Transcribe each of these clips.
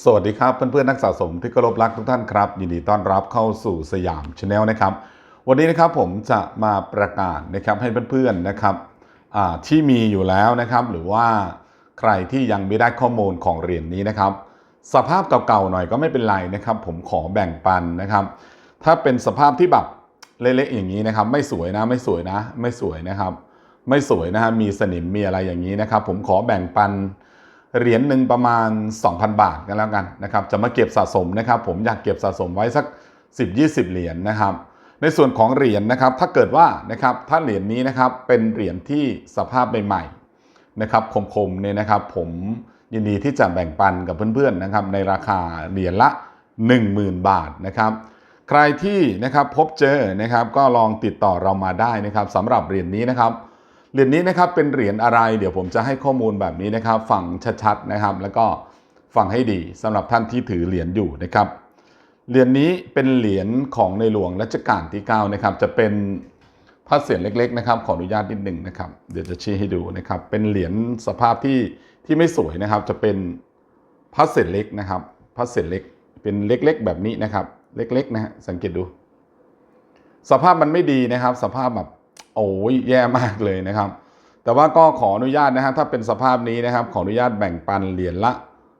สวัสดีครับเพื่อนๆนักสะสมที่เคารพรักทุกท่านครับ ยินดีต้อนรับเข้าสู่สยามชาแนลนะครับ วันนี้นะครับผมจะมาประกาศนะครับให้เพื่อนๆนะครับที่มีอยู่แล้วนะครับหรือว่าใครที่ยังไม่ได้ข้อมูลของเหรียญนี้นะครับ สภาพเก่าๆหน่อยก็ไม่เป็นไรนะครับ ผมขอแบ่งปันนะครับ ถ้าเป็นสภาพที่แบบเละๆอย่างนี้นะครับ ไม่สวยนะไม่สวยนะ ไม่สวยนะครับ ไม่สวยนะฮะมีสนิมมีอะไรอย่างนี้นะครับ ผมขอแบ่งปัน เหรียญหนึ่งประมาณ 2,000 บาทกันแล้วกันนะครับจะมาเก็บสะสมนะครับ ผมอยากเก็บสะสมไว้สัก 10-20 เหรียญนะครับ ในส่วนของเหรียญนะครับ ถ้าเกิดว่านะครับถ้าเหรียญนี้นะครับเป็นเหรียญที่สภาพใหม่ๆนะครับคมๆเนี่ยนะครับ ผมยินดีที่จะแบ่งปันกับเพื่อนๆนะครับในราคาเหรียญละ 10,000 บาทนะครับใครที่นะครับพบเจอนะครับก็ลองติดต่อเรามาได้นะครับสำหรับเหรียญนี้นะครับ เหรียญนี้นะครับเป็นเหรียญอะไร เดี๋ยวผมจะให้ข้อมูลแบบนี้นะครับฟังชัดๆนะครับ แล้วก็ฟังให้ดีสำหรับท่านที่ถือเหรียญอยู่นะครับเหรียญนี้เป็นเหรียญของในหลวงรัชกาลที่9นะครับจะเป็นพระเศียรเล็กๆนะครับขออนุญาตนิดหนึ่งนะครับ เดี๋ยวจะชี้ให้ดูนะครับ เป็นเหรียญสภาพที่ที่ไม่สวยนะครับ จะเป็นพระเศียรเล็กนะครับพระเศียรเล็กเป็นเล็กๆ แบบนี้นะครับ เล็กๆนะฮะสังเกตดู สภาพมันไม่ดีนะครับ สภาพแบบ โอ้ยแย่มากเลยนะครับ แต่ว่าก็ขออนุญาตนะฮะถ้าเป็นสภาพนี้นะครับ ขออนุญาตแบ่งปันเหรียญละ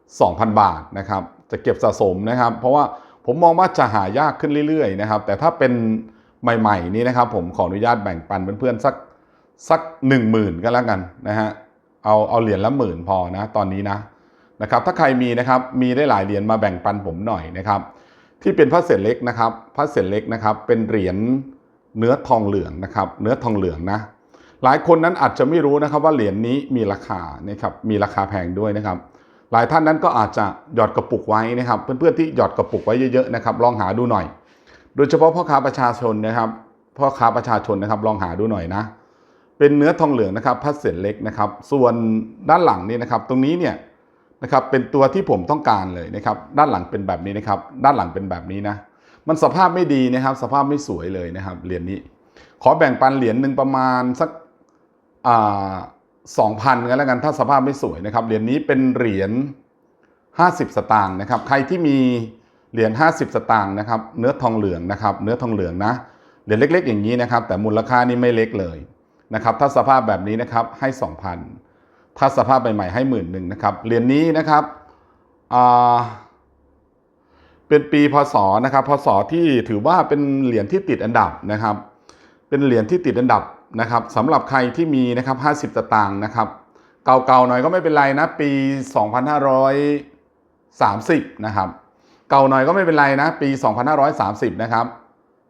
2,000 บาทนะครับ จะเก็บสะสมนะครับ เพราะว่าผมมองว่าจะหายากขึ้นเรื่อยๆนะครับ แต่ถ้าเป็นใหม่ๆนี้นะครับ ผมขออนุญาตแบ่งปันเพื่อนๆสักสักหนึ่งหมื่นก็แล้วกันนะฮะเอาเอาเหรียญละหมื่นพอนะตอนนี้นะนะครับ ถ้าใครมีนะครับมีได้หลายเหรียญมาแบ่งปันผมหน่อยนะครับ ที่เป็นพระเศษเล็กนะครับพระเศษเล็กนะครับ เป็นเหรียญ เนื้อทองเหลืองนะครับ เนื้อทองเหลืองนะ หลายคนนั้นอาจจะไม่รู้นะครับว่าเหรียญนี้มีราคานะครับมีราคาแพงด้วยนะครับ หลายท่านนั้นก็อาจจะหยอดกระปุกไว้นะครับ เพื่อนๆที่หยอดกระปุกไว้เยอะๆนะครับ ลองหาดูหน่อย โดยเฉพาะพ่อค้าประชาชนนะครับพ่อค้าประชาชนนะครับ ลองหาดูหน่อยนะ เป็นเนื้อทองเหลืองนะครับพระเศษเล็กนะครับ ส่วนด้านหลังนี่นะครับ ตรงนี้เนี่ยนะครับเป็นตัวที่ผมต้องการเลยนะครับ ด้านหลังเป็นแบบนี้นะครับ ด้านหลังเป็นแบบนี้นะ มันสภาพไม่ดีนะครับ สภาพไม่สวยเลยนะครับเหรียญนี้ ขอแบ่งปันเหรียญหนึ่งประมาณสักสองพันกันแล้วกันถ้าสภาพไม่สวยนะครับเหรียญนี้เป็นเหรียญ50 สตางค์นะครับ ใครที่มีเหรียญ50 สตางค์นะครับ เนื้อทองเหลืองนะครับ เนื้อทองเหลืองนะเหรียญเล็ก ๆ อย่างนี้นะครับ แต่มูลค่านี่ไม่เล็กเลยนะครับถ้าสภาพแบบนี้นะครับให้ 2,000 ถ้าสภาพใหม่ๆให้หมื่นหนึ่งนะครับเหรียญนี้นะครับอ่า เป็นปีพศนะครับพศที่ถือว่าเป็นเหรียญที่ติดอันดับนะครับ เป็นเหรียญที่ติดอันดับนะครับสำหรับใครที่มีนะครับ 50สตางค์นะครับ เก่าๆหน่อยก็ไม่เป็นไรนะ ปี 2530 นะครับ เก่าหน่อยก็ไม่เป็นไรนะ ปี 2530 นะครับ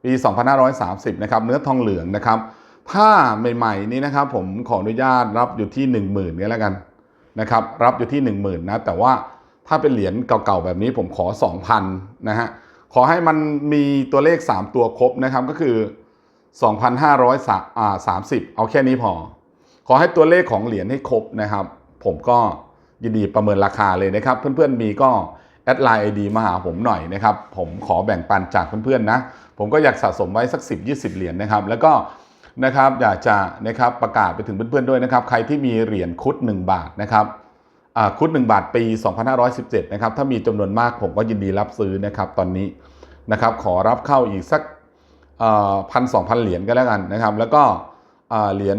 ปี 2530 นะครับ เนื้อทองเหลืองนะครับ ถ้าใหม่ๆนี้นะครับ ผมขออนุญาตรับอยู่ที่ 10,000ก็แล้วกันนะครับ รับอยู่ที่ 10,000 นะ แต่ว่า ถ้าเป็นเหรียญเก่าๆแบบนี้ผมขอ 2,000นะฮะขอให้มันมีตัวเลข 3 ตัวครบนะครับก็คือ 2,530 เอาแค่นี้พอ ขอให้ตัวเลขของเหรียญให้ครบนะครับ ผมก็ยินดีประเมินราคาเลยนะครับ เพื่อนๆมีก็แอดไลน์ไอดีมาหาผมหน่อยนะครับ ผมขอแบ่งปันจากเพื่อนๆนะ ผมก็อยากสะสมไว้สัก 10-20 เหรียญนะครับ แล้วก็นะครับอยากจะนะครับประกาศไปถึงเพื่อนๆด้วยนะครับ ใครที่มีเหรียญคุด 1 บาทนะครับ คุด1บาทปี 2517 นะครับ ถ้ามีจำนวนมากผมก็ยินดีรับซื้อนะครับ ตอนนี้นะครับขอรับเข้าอีกสักพันสองพันเหรียญก็แล้วกันนะครับ แล้วก็เหรียญ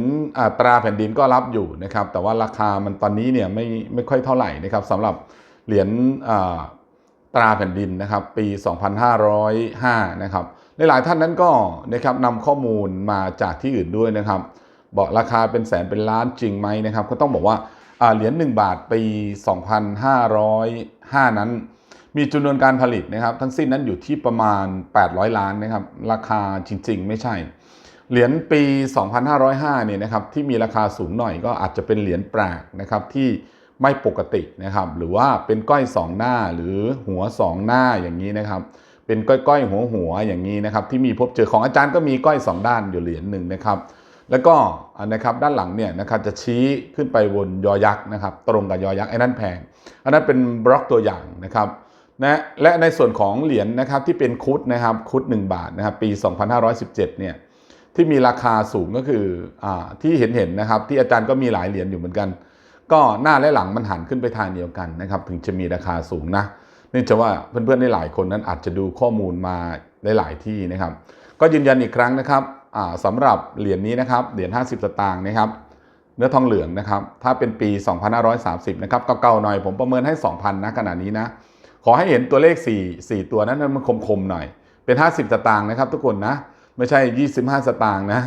ตราแผ่นดินก็รับอยู่นะครับ แต่ว่าราคามันตอนนี้เนี่ยไม่ไม่ค่อยเท่าไหร่นะครับสำหรับเหรียญตราแผ่นดินนะครับปี 2505 นะครับหลายๆท่านนั้นก็นะครับนำข้อมูลมาจากที่อื่นด้วยนะครับบอกราคาเป็นแสนเป็นล้านจริงไหมนะครับ ก็ต้องบอกว่า เหรียญ1บาทปี 2505 นั้น มีจำนวนการผลิตนะครับทั้งสิ้นนั้นอยู่ที่ประมาณ 800 ล้านนะครับราคาจริง ๆ ไม่ใช่ เหรียญปี 2505 เนี่ยนะครับที่มีราคาสูงหน่อยก็อาจจะเป็นเหรียญแปลกนะครับที่ไม่ปกตินะครับหรือว่าเป็นก้อยสองหน้าหรือหัวสองหน้าอย่างนี้นะครับเป็นก้อยๆหัวหัวๆอย่างนี้นะครับที่มีพบเจอของอาจารย์ก็มีก้อยสองด้านอยู่เหรียญหนึ่งนะครับ แล้วก็นะครับด้านหลังเนี่ยนะครับจะชี้ขึ้นไปบนยอยักษ์นะครับตรงกับยอยักษ์ไอ้นั่นแพงอันนั้นเป็นบล็อกตัวอย่างนะครับนะและในส่วนของเหรียญนะครับที่เป็นคุดนะครับคุด 1 บาทนะครับปี 2517เนี่ยที่มีราคาสูงก็คืออที่เห็นเห็นนะครับที่อาจารย์ก็มีหลายเหรียญอยู่เหมือนกัน ก็หน้าและหลังมันหันขึ้นไปทางเดียวกันนะครับถึงจะมีราคาสูงนะเนื่องจากว่าเพื่อนๆได้หลายคนนั้นอาจจะดูข้อมูลมาหลายที่นะครับ ก็ยืนยันอีกครั้งนะครับ สำหรับเหรียญนี้นะครับเหรียญ50 สตางค์นะครับเนื้อทองเหลืองนะครับถ้าเป็นปี 2530 นะครับเก่าๆหน่อยผมประเมินให้ 2,000นะขณะนี้นะขอให้เห็นตัวเลข 4 4 ตัวนั้นมันคมๆหน่อย เป็น 50 สตางค์นะครับ ทุกคนนะไม่ใช่ 25 สตางค์นะ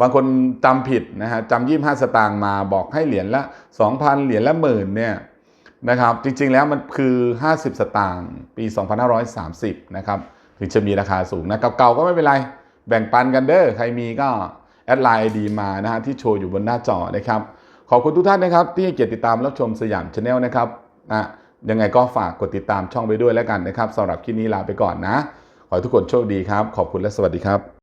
บางคนจำผิดนะฮะจำ25สตางค์มาบอกให้เหรียญละ 2,000 เหรียญละหมื่นเนี่ยนะครับจริงๆแล้วมันคือ 50 สตางค์ปี 2530 นะครับถึงจะมีราคาสูงนะเก่าๆก็ไม่เป็นไร แบ่งปันกันเด้อใครมีก็แอดไลน์ดีมานะฮะที่โชว์อยู่บนหน้าจอนะครับ ขอบคุณทุกท่านนะครับ ที่เกียรติติดตามรับชมสยามชาแนลนะครับนะยังไงก็ฝากกดติดตามช่องไปด้วยแล้วกันนะครับสำหรับคลิปนี้ลาไปก่อนนะ ขอให้ทุกคนโชคดีครับ ขอบคุณและสวัสดีครับ